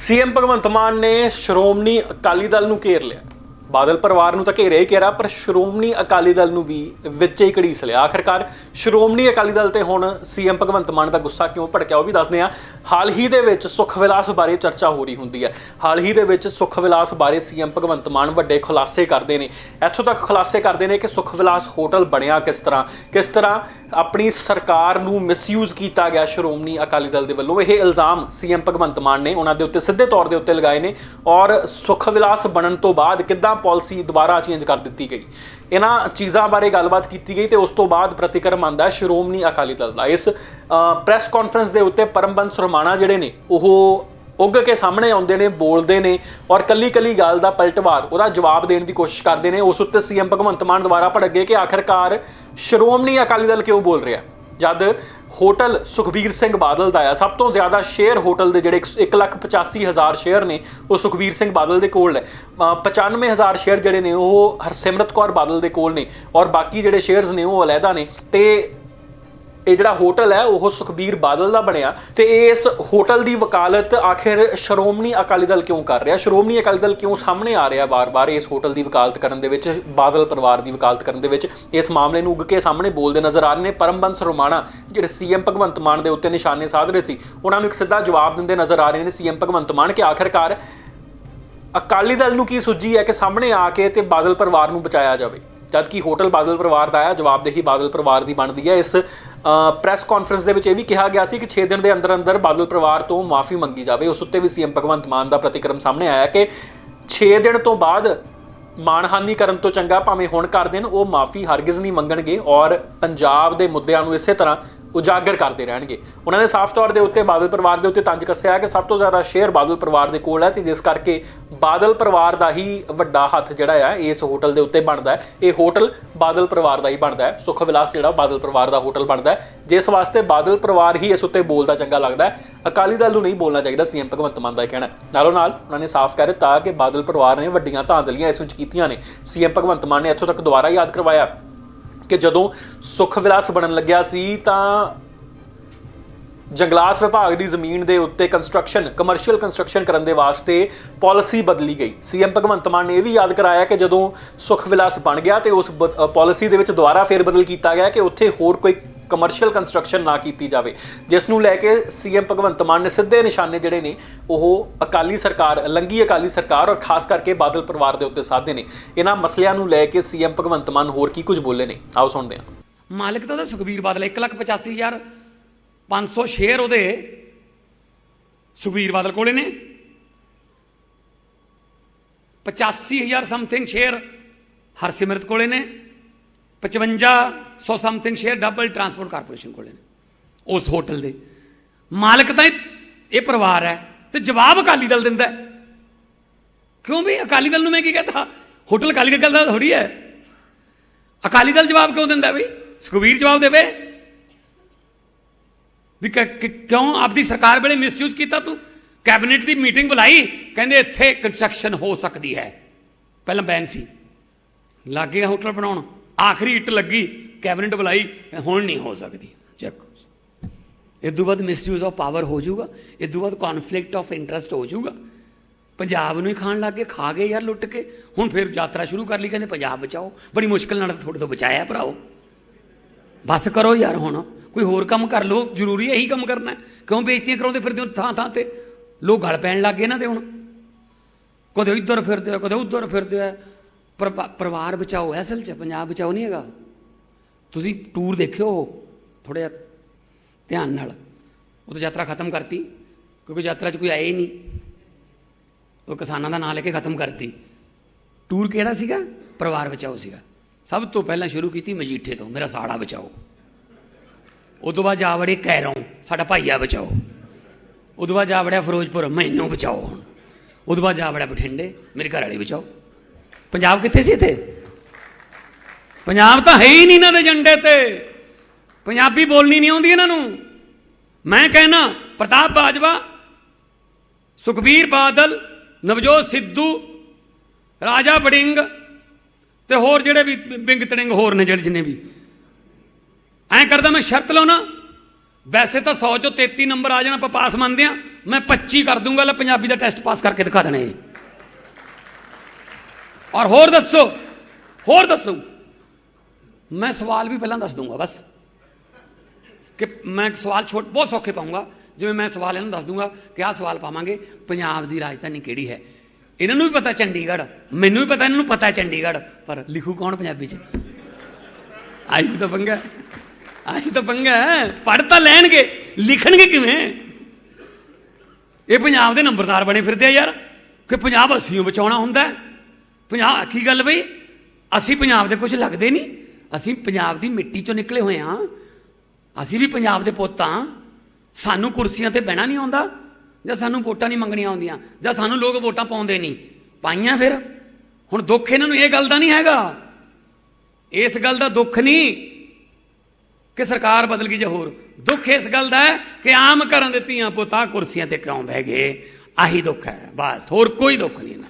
CM Bhagwant Mann ਨੇ ਸ਼੍ਰੋਮਣੀ ਅਕਾਲੀ ਦਲ ਨੂੰ ਘੇਰ ਲਿਆ। ਬਾਦਲ ਪਰਿਵਾਰ ਨੂੰ ਤਾਂ ਘੇਰਿਆ ਹੀ ਘੇਰਾ ਪਰ ਸ਼੍ਰੋਮਣੀ ਅਕਾਲੀ ਦਲ ਨੂੰ ਵੀ ਵਿੱਚ ਹੀ ਘੜੀਸ ਲਿਆ। ਆਖਰਕਾਰ ਸ਼੍ਰੋਮਣੀ ਅਕਾਲੀ ਦਲ ਤੇ ਹੁਣ ਸੀਐਮ ਭਗਵੰਤ ਮਾਨ ਦਾ ਗੁੱਸਾ ਕਿਉਂ ਭੜਕਿਆ ਉਹ ਵੀ ਦੱਸਦੇ ਆ ਹਾਲ ਹੀ ਦੇ ਵਿੱਚ ਸੁਖ ਵਿਲਾਸ ਬਾਰੇ ਚਰਚਾ ਹੋ ਰਹੀ ਹੁੰਦੀ ਹੈ। ਹਾਲ ਹੀ ਦੇ ਵਿੱਚ ਸੁਖ ਵਿਲਾਸ ਬਾਰੇ ਸੀਐਮ ਭਗਵੰਤ ਮਾਨ ਵੱਡੇ ਖੁਲਾਸੇ ਕਰਦੇ ਨੇ। ਇੱਥੋਂ ਤੱਕ ਖੁਲਾਸੇ ਕਰਦੇ ਨੇ ਕਿ ਸੁਖ ਵਿਲਾਸ ਹੋਟਲ ਬਣਿਆ ਕਿਸ ਤਰ੍ਹਾਂ ਕਿਸ ਤਰ੍ਹਾਂ ਆਪਣੀ ਸਰਕਾਰ ਨੂੰ ਮਿਸਯੂਜ਼ ਕੀਤਾ ਗਿਆ ਸ਼੍ਰੋਮਣੀ ਅਕਾਲੀ ਦਲ ਦੇ ਵੱਲੋਂ। ਇਹ ਇਲਜ਼ਾਮ ਸੀਐਮ ਭਗਵੰਤ ਮਾਨ ਨੇ ਉਹਨਾਂ ਦੇ ਉੱਤੇ ਸਿੱਧੇ ਤੌਰ ਦੇ ਉੱਤੇ ਲਗਾਏ ਨੇ। ਔਰ ਸੁਖ ਵਿਲਾਸ ਬਣਨ ਤੋਂ ਬਾਅਦ ਕਿੱਦਾਂ ਪਾਲਿਸੀ ਦੁਬਾਰਾ ਚੇਂਜ ਕਰ ਦਿੱਤੀ ਗਈ। ਇਹਨਾਂ ਚੀਜ਼ਾਂ ਬਾਰੇ ਗੱਲਬਾਤ ਕੀਤੀ ਗਈ ਤੇ ਉਸ ਤੋਂ ਬਾਅਦ ਪ੍ਰਤੀਕਰਮ ਆਂਦਾ ਸ਼੍ਰੋਮਣੀ ਅਕਾਲੀ ਦਲ ਦਾ। ਇਸ ਪ੍ਰੈਸ ਕਾਨਫਰੰਸ ਦੇ ਉੱਤੇ ਪਰਮਬੰਸ ਰਮਾਣਾ ਜਿਹੜੇ ਨੇ, ਉਹ ਉੱਗ ਕੇ ਸਾਹਮਣੇ ਆਉਂਦੇ ਨੇ, ਬੋਲਦੇ ਨੇ ਔਰ ਕੱਲੀ ਕੱਲੀ ਗੱਲ ਦਾ ਪਲਟਵਾਰ ਉਹਦਾ ਜਵਾਬ ਦੇਣ ਦੀ ਕੋਸ਼ਿਸ਼ ਕਰਦੇ ਨੇ। ਉਸ ਉੱਤੇ ਸੀਐਮ ਭਗਵੰਤ ਮਾਨ ਦੁਆਰਾ ਭੜਕ ਗਏ ਕਿ ਆਖਰਕਾਰ ਸ਼੍ਰੋਮਣੀ ਅਕਾਲੀ ਦਲ ਕਿਉਂ ਬੋਲ ਰਿਹਾ? ਜਦ ਹੋਟਲ ਸੁਖਬੀਰ ਸਿੰਘ ਬਾਦਲ ਦਾ ਆ ਸਭ ਤੋਂ ਜ਼ਿਆਦਾ ਸ਼ੇਅਰ ਹੋਟਲ ਦੇ ਜਿਹੜੇ 185000 ਸ਼ੇਅਰ ਨੇ ਉਹ ਸੁਖਬੀਰ ਸਿੰਘ ਬਾਦਲ ਦੇ ਕੋਲ ਨੇ। ਅ, 95000 ਸ਼ੇਅਰ ਜਿਹੜੇ ਨੇ ਉਹ ਹਰਸਿਮਰਤ ਕੌਰ ਬਾਦਲ ਦੇ ਕੋਲ ਨੇ ਔਰ ਬਾਕੀ ਜਿਹੜੇ ਸ਼ੇਅਰਸ ਨੇ ਉਹ ਅਲੱਗਾ ਨੇ। ਤੇ ਇਹ ਜਿਹੜਾ ਹੋਟਲ ਹੈ, ਉਹ ਸੁਖਬੀਰ ਬਾਦਲ ਦਾ ਬਣਿਆ ਤੇ ਇਸ ਹੋਟਲ ਦੀ ਵਕਾਲਤ ਆਖਿਰ ਸ਼੍ਰੋਮਣੀ ਅਕਾਲੀ ਦਲ ਕਿਉਂ ਕਰ ਰਿਹਾ? ਸ਼੍ਰੋਮਣੀ ਅਕਾਲੀ ਦਲ ਕਿਉਂ ਸਾਹਮਣੇ ਆ ਰਿਹਾ ਵਾਰ-ਵਾਰ ਇਸ ਹੋਟਲ ਦੀ ਵਕਾਲਤ ਕਰਨ ਦੇ ਵਿੱਚ, ਬਾਦਲ ਪਰਿਵਾਰ ਦੀ ਵਕਾਲਤ ਕਰਨ ਦੇ ਵਿੱਚ? ਇਸ ਮਾਮਲੇ ਨੂੰ ਉੱਗ ਕੇ ਸਾਹਮਣੇ ਬੋਲਦੇ ਨਜ਼ਰ ਆ ਰਹੇ ਨੇ ਪਰਮਬੰਸ ਰੋਮਾਣਾ, ਜਿਹੜੇ ਸੀਐਮ ਭਗਵੰਤ ਮਾਨ ਦੇ ਉੱਤੇ ਨਿਸ਼ਾਨੇ ਸਾਧ ਰਹੇ ਸੀ, ਉਹਨਾਂ ਨੂੰ ਇੱਕ ਸਿੱਧਾ ਜਵਾਬ ਦਿੰਦੇ ਨਜ਼ਰ ਆ ਰਹੇ ਨੇ ਸੀਐਮ ਭਗਵੰਤ ਮਾਨ ਕਿ ਆਖਿਰਕਾਰ ਅਕਾਲੀ ਦਲ ਨੂੰ ਕੀ ਸੁੱਝੀ ਹੈ ਕਿ ਸਾਹਮਣੇ ਆ ਕੇ ਤੇ ਬਾਦਲ ਪਰਿਵਾਰ ਨੂੰ ਬਚਾਇਆ ਜਾਵੇ? ਜਦ ਕਿ ਹੋਟਲ ਬਾਦਲ ਪਰਿਵਾਰ ਦਾ ਹੈ ਜਵਾਬਦੇਹੀ ਬਾਦਲ ਪਰਿਵਾਰ ਦੀ ਬਣਦੀ ਹੈ। ਇਸ ਪ੍ਰੈਸ ਕਾਨਫਰੰਸ ਦੇ ਵਿੱਚ ਇਹ ਵੀ ਕਿਹਾ ਗਿਆ ਸੀ ਕਿ 6 ਦਿਨ ਦੇ ਅੰਦਰ ਅੰਦਰ ਬਾਦਲ ਪਰਿਵਾਰ ਤੋਂ ਮਾਫੀ ਮੰਗੀ ਜਾਵੇ। ਉਸ ਉੱਤੇ ਵੀ ਸੀਐਮ ਭਗਵੰਤ ਮਾਨ ਦਾ ਪ੍ਰਤੀਕਰਮ ਸਾਹਮਣੇ ਆਇਆ ਕਿ 6 ਦਿਨ ਤੋਂ ਬਾਅਦ ਮਾਨਹਾਨੀ ਕਰਨ ਤੋਂ ਚੰਗਾ, ਭਾਵੇਂ ਹੁਣ ਕਰ ਦੇਣ, ਉਹ ਮਾਫੀ ਹਰਗਿਜ਼ ਨਹੀਂ ਮੰਗਣਗੇ ਔਰ ਪੰਜਾਬ ਦੇ ਮੁੱਦਿਆਂ ਨੂੰ ਇਸੇ ਤਰ੍ਹਾਂ ਉਜਾਗਰ ਕਰਦੇ ਰਹਿਣਗੇ। ਉਹਨਾਂ ਨੇ ਸਾਫ਼ ਤੌਰ ਦੇ ਉੱਤੇ ਬਾਦਲ ਪਰਿਵਾਰ ਦੇ ਉੱਤੇ ਤੰਜ ਕੱਸਿਆ ਕਿ ਸਭ ਤੋਂ ਜ਼ਿਆਦਾ ਸ਼ੇਅਰ ਬਾਦਲ ਪਰਿਵਾਰ ਦੇ ਕੋਲ ਹੈ ਤੇ ਜਿਸ ਕਰਕੇ ਬਾਦਲ ਪਰਿਵਾਰ ਦਾ ਹੀ ਵੱਡਾ ਹੱਥ ਜਿਹੜਾ ਹੈ ਇਸ ਹੋਟਲ ਦੇ ਉੱਤੇ ਬਣਦਾ ਹੈ। ਇਹ ਹੋਟਲ ਬਾਦਲ ਪਰਿਵਾਰ ਦਾ ਹੀ ਬਣਦਾ ਹੈ। ਸੁਖ ਵਿਲਾਸ ਜਿਹੜਾ ਬਾਦਲ ਪਰਿਵਾਰ ਦਾ ਹੋਟਲ ਬਣਦਾ ਹੈ। ਜਿਸ ਵਾਸਤੇ ਬਾਦਲ ਪਰਿਵਾਰ ਹੀ ਇਸ ਉੱਤੇ ਬੋਲਦਾ ਚੰਗਾ ਲੱਗਦਾ ਹੈ। ਅਕਾਲੀ ਦਲ ਨੂੰ ਨਹੀਂ ਬੋਲਣਾ ਚਾਹੀਦਾ ਸੀਐਮ ਭਗਵੰਤ ਮਾਨ ਦਾ ਕਹਿਣਾ ਨਾਲੋਂ ਨਾਲ ਉਹਨਾਂ ਨੇ ਸਾਫ਼ ਕਹਿ ਦਿੱਤਾ ਕਿ ਬਾਦਲ ਪਰਿਵਾਰ ਨੇ ਵੱਡੀਆਂ ਧਾਂਦਲੀਆਂ ਇਸ ਵਿੱਚ ਕੀਤੀਆਂ ਨੇ। ਸੀਐਮ ਭਗਵੰਤ ਮਾਨ ਨੇ ਇੱਥੋਂ ਤੱਕ ਦੁਬਾਰਾ ਯਾਦ ਕਰਵਾਇਆ। ਕਿ ਜਦੋਂ ਸੁਖ ਵਿਲਾਸ ਬਣਨ ਲੱਗਿਆ ਸੀ ਤਾਂ ਜੰਗਲਾਤ ਵਿਭਾਗ ਦੀ ਜ਼ਮੀਨ ਦੇ ਉੱਤੇ ਕੰਸਟਰਕਸ਼ਨ ਕਮਰਸ਼ੀਅਲ ਕੰਸਟਰਕਸ਼ਨ ਕਰਨ ਦੇ ਵਾਸਤੇ ਪਾਲਿਸੀ ਬਦਲੀ ਗਈ। ਸੀਐਮ ਭਗਵੰਤ ਮਾਨ ਨੇ ਇਹ ਵੀ ਯਾਦ ਕਰਾਇਆ ਕਿ ਜਦੋਂ ਸੁਖ ਵਿਲਾਸ ਬਣ ਗਿਆ ਤੇ ਉਸ ਪਾਲਿਸੀ ਦੇ ਵਿੱਚ ਦੁਬਾਰਾ ਫੇਰ ਬਦਲ ਕੀਤਾ ਗਿਆ ਕਿ ਉੱਥੇ ਹੋਰ ਕੋਈ ਕਮਰਸ਼ੀਅਲ ਕੰਸਟਰਕਸ਼ਨ ਨਾ ਕੀਤੀ ਜਾਵੇ। ਜਿਸ ਨੂੰ ਲੈ ਕੇ ਸੀਐਮ ਭਗਵੰਤ ਮਾਨ ਨੇ ਸਿੱਧੇ ਨਿਸ਼ਾਨੇ ਜਿਹੜੇ ਨੇ, ਉਹ ਅਕਾਲੀ ਸਰਕਾਰ, ਲੰਗੀ ਅਕਾਲੀ ਸਰਕਾਰ ਔਰ ਖਾਸ ਕਰਕੇ ਬਾਦਲ ਪਰਿਵਾਰ ਦੇ ਉੱਤੇ ਸਾਧੇ ਨੇ। ਇਹਨਾਂ ਮਸਲਿਆਂ ਨੂੰ ਲੈ ਕੇ ਸੀਐਮ ਭਗਵੰਤ ਮਾਨ ਹੋਰ ਕੀ ਕੁਝ ਬੋਲੇ ਨੇ? ਆਓ ਸੁਣਦੇ ਹਾਂ। ਮਾਲਕ ਤਾਂ ਉਹਦਾ ਸੁਖਬੀਰ ਬਾਦਲ 185000 500 ਸ਼ੇਅਰ ਉਹਦੇ ਸੁਖਬੀਰ ਬਾਦਲ ਕੋਲੇ ਨੇ। 85000 ਸਮਥਿੰਗ ਸ਼ੇਅਰ ਹਰਸਿਮਰਤ ਕੋਲੇ ਨੇ। 5500 something share double transport corporation ਕੋਲੇ ਨੇ ਉਸ ਹੋਟਲ ਦੇ ਮਾਲਕ ਤਾਂ ਇਹ ਪਰਿਵਾਰ ਹੈ ਤੇ ਜਵਾਬ ਅਕਾਲੀ ਦਲ ਦਿੰਦਾ ਕਿਉਂ ਵੀ ਅਕਾਲੀ ਦਲ ਨੂੰ ਮੈਂ ਕੀ ਕਹਤਾ ਹੋਟਲ ਅਕਾਲੀ ਦਲ ਦਾ ਥੋੜੀ ਹੈ ਅਕਾਲੀ ਦਲ ਜਵਾਬ ਕਿਉਂ ਦਿੰਦਾ ਵੀ ਸੁਖਬੀਰ ਜਵਾਬ ਦੇਵੇ ਵੀ ਕ- ਕਿਉਂ ਆਪਦੀ ਸਰਕਾਰ ਵੇਲੇ ਮਿਸਯੂਜ਼ ਕੀਤਾ ਤੂੰ ਕੈਬਨਿਟ ਦੀ ਮੀਟਿੰਗ ਬੁਲਾਈ ਕਹਿੰਦੇ ਇੱਥੇ ਕੰਸਟਰਕਸ਼ਨ ਹੋ ਸਕਦੀ ਹੈ ਪਹਿਲਾਂ ਬੈਨ ਸੀ ਲੱਗ ਗਿਆ ਹੋਟਲ ਬਣਾਉਣ ਆਖਰੀ ਇੱਟ ਲੱਗੀ, ਕੈਬਨਿਟ ਬੁਲਾਈ, ਹੁਣ ਨਹੀਂ ਹੋ ਸਕਦੀ। ਚੈੱਕ ਇਹ ਤੋਂ ਬਾਅਦ ਮਿਸਯੂਜ਼ ਆਫ ਪਾਵਰ ਹੋ ਜਾਊਗਾ, ਇਹ ਤੋਂ ਬਾਅਦ ਕਨਫਲਿਕਟ ਆਫ ਇੰਟਰਸਟ ਹੋ ਜਾਊਗਾ। ਪੰਜਾਬ ਨੂੰ ਹੀ ਖਾਣ ਲੱਗ ਗਏ, ਖਾ ਗਏ ਯਾਰ ਲੁੱਟ ਕੇ। ਹੁਣ ਫਿਰ ਯਾਤਰਾ ਸ਼ੁਰੂ ਕਰ ਲਈ, ਕਹਿੰਦੇ ਪੰਜਾਬ ਬਚਾਓ। ਬੜੀ ਮੁਸ਼ਕਲ ਨਾਲ ਤੁਹਾਡੇ ਤੋਂ ਬਚਾਇਆ ਭਰਾਓ। ਬਸ ਕਰੋ ਯਾਰ ਹੁਣ, ਕੋਈ ਹੋਰ ਕੰਮ ਕਰ ਲਓ, ਜ਼ਰੂਰੀ ਇਹੀ ਕੰਮ ਕਰਨਾ। ਹੈ। ਕਿਉਂ ਬੇਇੱਜ਼ਤੀਆਂ ਕਰਾਉਂਦੇ ਫਿਰਦੇ ਹੋ ਥਾਂ ਥਾਂ ਤੇ? ਲੋਕ ਗਲ ਪੈਣ ਲੱਗ ਗਏ ਨਾ ਤੇ ਹੁਣ। ਕਦੇ ਇੱਧਰ ਫਿਰਦੇ ਆ, ਕਦੇ ਉੱਧਰ ਫਿਰਦੇ ਆ। ਪਰ ਪਰਿਵਾਰ ਬਚਾਓ ਹੈ ਅਸਲ 'ਚ ਪੰਜਾਬ ਬਚਾਓ ਨਹੀਂ ਹੈਗਾ। ਤੁਸੀਂ ਟੂਰ ਦੇਖਿਓ ਥੋੜਾ ਜਿਹਾ ਧਿਆਨ ਨਾਲ। ਉਹ ਤਾਂ ਯਾਤਰਾ ਖਤਮ ਕਰਤੀ, ਕਿਉਂਕਿ ਯਾਤਰਾ 'ਚ ਕੋਈ ਆਏ ਹੀ ਨਹੀਂ ਉਹ ਕਿਸਾਨਾਂ ਦਾ ਨਾਂ ਲੈ ਕੇ ਖਤਮ ਕਰਤੀ। ਟੂਰ ਕਿਹੜਾ ਸੀਗਾ? ਪਰਿਵਾਰ ਬਚਾਓ ਸੀਗਾ। ਸਭ ਤੋਂ ਪਹਿਲਾਂ ਸ਼ੁਰੂ ਕੀਤੀ ਮਜੀਠੇ ਤੋਂ, ਮੇਰਾ ਸਾੜਾ ਬਚਾਓ। ਉਦੋਂ ਬਾਅਦ ਜਾ ਵੜੇ ਕੈਰੋਂ, ਸਾਡਾ ਭਾਈਆ ਬਚਾਓ। ਉਦੋਂ ਬਾਅਦ ਜਾ ਵੜਿਆ ਫਿਰੋਜ਼ਪੁਰ, ਮੈਨੂੰ ਬਚਾਓ ਹੁਣ। ਉਦੋਂ ਬਾਅਦ ਜਾ ਵੜਿਆ ਬਠਿੰਡੇ, ਮੇਰੇ ਘਰ ਵਾਲੇ ਬਚਾਓ। ਪੰਜਾਬ ਕਿੱਥੇ ਸੀ ਇੱਥੇ? ਪੰਜਾਬ ਤਾਂ ਹੈ ਹੀ ਨਹੀਂ ਇਹਨਾਂ ਦੇ ਏਜੰਡੇ ਤੇ। ਪੰਜਾਬੀ ਬੋਲਣੀ ਨਹੀਂ ਆਉਂਦੀ ਇਹਨਾਂ ਨੂੰ। ਮੈਂ ਕਹਿਣਾ, ਪ੍ਰਤਾਪ ਬਾਜਵਾ, ਸੁਖਬੀਰ ਬਾਦਲ, ਨਵਜੋਤ ਸਿੱਧੂ, ਰਾਜਾ ਬੜਿੰਗ ਤੇ ਹੋਰ ਜਿਹੜੇ ਵੀ ਬਿੰਗ ਤੜਿੰਗ ਹੋਰ ਨੇ ਜਿਹੜੇ ਜਿੰਨੇ ਵੀ। ਐਂ ਕਰਦਾ ਮੈਂ ਸ਼ਰਤ ਲਾਉਣਾ, ਵੈਸੇ ਤਾਂ 100 ਚੋਂ 33 ਨੰਬਰ ਆ ਜਾਣਾ, ਆਪਾਂ ਪਾਸ ਮੰਨਦੇ ਆ ਮੈਂ 25 ਕਰ ਦੂੰਗਾ, ਲੈ ਪੰਜਾਬੀ ਦਾ ਟੈਸਟ ਪਾਸ ਕਰਕੇ ਦਿਖਾ ਦੇਣਾ ਦੇਣੇ ਔਰ ਹੋਰ ਦੱਸੋ ਹੋਰ ਦੱਸੋ। ਮੈਂ ਸਵਾਲ ਵੀ ਪਹਿਲਾਂ ਦੱਸ ਦੂੰਗਾ ਬਸ। ਕਿ ਮੈਂ ਸਵਾਲ ਛੋਟ, ਬਹੁਤ ਸੌਖੇ ਪਾਉਂਗਾ ਜਿਵੇਂ ਮੈਂ ਸਵਾਲ ਇਹਨਾਂ ਨੂੰ ਦੱਸ ਦੂੰਗਾ ਕਿ ਆਹ ਸਵਾਲ ਪਾਵਾਂਗੇ, ਪੰਜਾਬ ਦੀ ਰਾਜਧਾਨੀ ਕਿਹੜੀ ਹੈ? ਇਹਨਾਂ ਨੂੰ ਵੀ ਪਤਾ ਚੰਡੀਗੜ੍ਹ, ਮੈਨੂੰ ਵੀ ਪਤਾ, ਇਹਨਾਂ ਨੂੰ ਪਤਾ ਚੰਡੀਗੜ੍ਹ, ਪਰ ਲਿਖੂ ਕੌਣ ਪੰਜਾਬੀ ਚ? ਆਈ ਤਾਂ ਪੰਗਾ ਹੈ। ਆਈ ਤਾਂ ਪੰਗਾ ਪੜ੍ਹ ਤਾਂ ਲੈਣਗੇ, ਲਿਖਣਗੇ ਕਿਵੇਂ? ਇਹ ਪੰਜਾਬ ਦੇ ਨੰਬਰਦਾਰ ਬਣੇ ਫਿਰਦੇ ਆ ਯਾਰ, ਕਿ ਪੰਜਾਬ ਅਸੀਂ ਬਚਾਉਣਾ ਹੁੰਦਾ ਹੈ। ਪੰਜਾਬ ਕੀ ਗੱਲ ਬਈ? ਅਸੀਂ ਪੰਜਾਬ ਦੇ ਕੁਝ ਲੱਗਦੇ ਨਹੀਂ। ਅਸੀਂ ਪੰਜਾਬ ਦੀ ਮਿੱਟੀ ਚੋਂ ਨਿਕਲੇ ਹੋਏ ਹਾਂ। ਅਸੀਂ ਵੀ ਪੰਜਾਬ ਦੇ ਪੁੱਤ ਹਾਂ। ਸਾਨੂੰ ਕੁਰਸੀਆਂ ਤੇ ਬਹਿਣਾ ਨਹੀਂ ਆਉਂਦਾ ਜਾਂ ਸਾਨੂੰ ਵੋਟਾਂ ਨਹੀਂ ਮੰਗਣੀਆਂ ਆਉਂਦੀਆਂ ਜਾਂ ਸਾਨੂੰ ਲੋਕ ਵੋਟਾਂ ਪਾਉਂਦੇ ਨਹੀਂ। ਪਾਈਆਂ ਫਿਰ। ਹੁਣ ਦੁੱਖ ਇਹਨਾਂ ਨੂੰ ਇਹ ਗੱਲ ਦਾ ਨਹੀਂ ਹੈਗਾ। ਇਸ ਗੱਲ ਦਾ ਦੁੱਖ ਨਹੀਂ ਕਿ ਸਰਕਾਰ ਬਦਲ ਗਈ ਜਾਂ ਹੋਰ। ਦੁੱਖ ਇਸ ਗੱਲ ਦਾ ਹੈ ਕਿ ਆਮ ਘਰਾਂ ਦੇ ਧੀਆਂ ਪੁੱਤਾਂ ਕੁਰਸੀਆਂ ਤੇ ਕਿਉਂ ਬਹਿ ਗਏ। ਆਹੀ ਦੁੱਖ ਹੈ। ਬਸ ਹੋਰ ਕੋਈ ਦੁੱਖ ਨਹੀਂ ਇਹਨਾਂ ਨੂੰ।